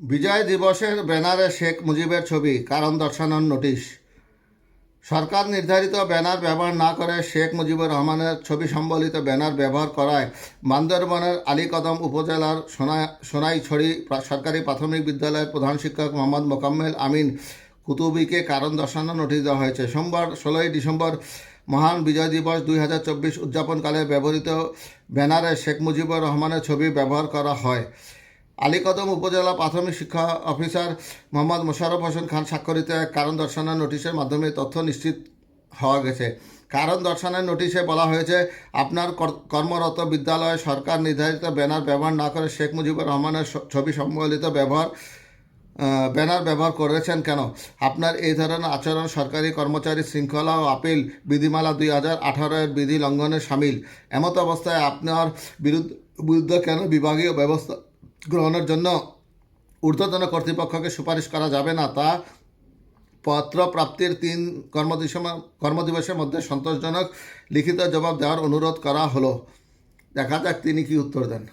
বিজয় দিবসের ব্যানারে শেখ মুজিবের ছবি, কারণ দর্শানোর নোটিশ। সরকার নির্ধারিত ব্যানার ব্যবহার না করে শেখ মুজিবুর রহমানের ছবি সম্বলিত ব্যানার ব্যবহার করায় বান্দরবনের আলীকদম উপজেলার সোনা, সোনাইছড়ি সরকারি প্রাথমিক বিদ্যালয়ের প্রধান শিক্ষক মোহাম্মদ মোকাম্মেল আমিন কুতুবিকে কারণ দর্শানোর নোটিশ দেওয়া হয়েছে। সোমবার, ষোলোই ডিসেম্বর মহান বিজয় দিবস দুই হাজার চব্বিশ উদযাপনকালে ব্যবহৃত ব্যানারে শেখ মুজিবুর রহমানের ছবি ব্যবহার করা হয়। আলীকদম উপজেলা প্রাথমিক শিক্ষা অফিসার মোহাম্মদ মোশাররফ হোসেন খান স্বাক্ষরিত এক কারণ দর্শানোর নোটিশের মাধ্যমে তথ্য নিশ্চিত হওয়া গেছে। কারণ দর্শানোর নোটিশে বলা হয়েছে, আপনার কর- কর্মরত বিদ্যালয়ে সরকার নির্ধারিত ব্যানার ব্যবহার না করে শেখ মুজিবুর রহমানের ছবি সম্বলিত ব্যবহার ব্যানার ব্যবহার করেছেন কেন? আপনার এই ধরনের আচরণ সরকারি কর্মচারী শৃঙ্খলা ও আপিল বিধিমালা দুই হাজার আঠারোয়ের বিধি লঙ্ঘনে সামিল। এমত অবস্থায় আপনার বিরুদ্ধে বিরুদ্ধে কেন বিভাগীয় ব্যবস্থা গ্রহণের জন্য ঊর্ধ্বতন কর্তৃপক্ষকে সুপারিশ করা যাবে না। তা পত্র প্রাপ্তির তিন কর্মদিবস কর্মদিবসের মধ্যে সন্তোষজনক লিখিত জবাব দেওয়ার অনুরোধ করা হলো। দেখা যাক তিনি কি উত্তর দেন।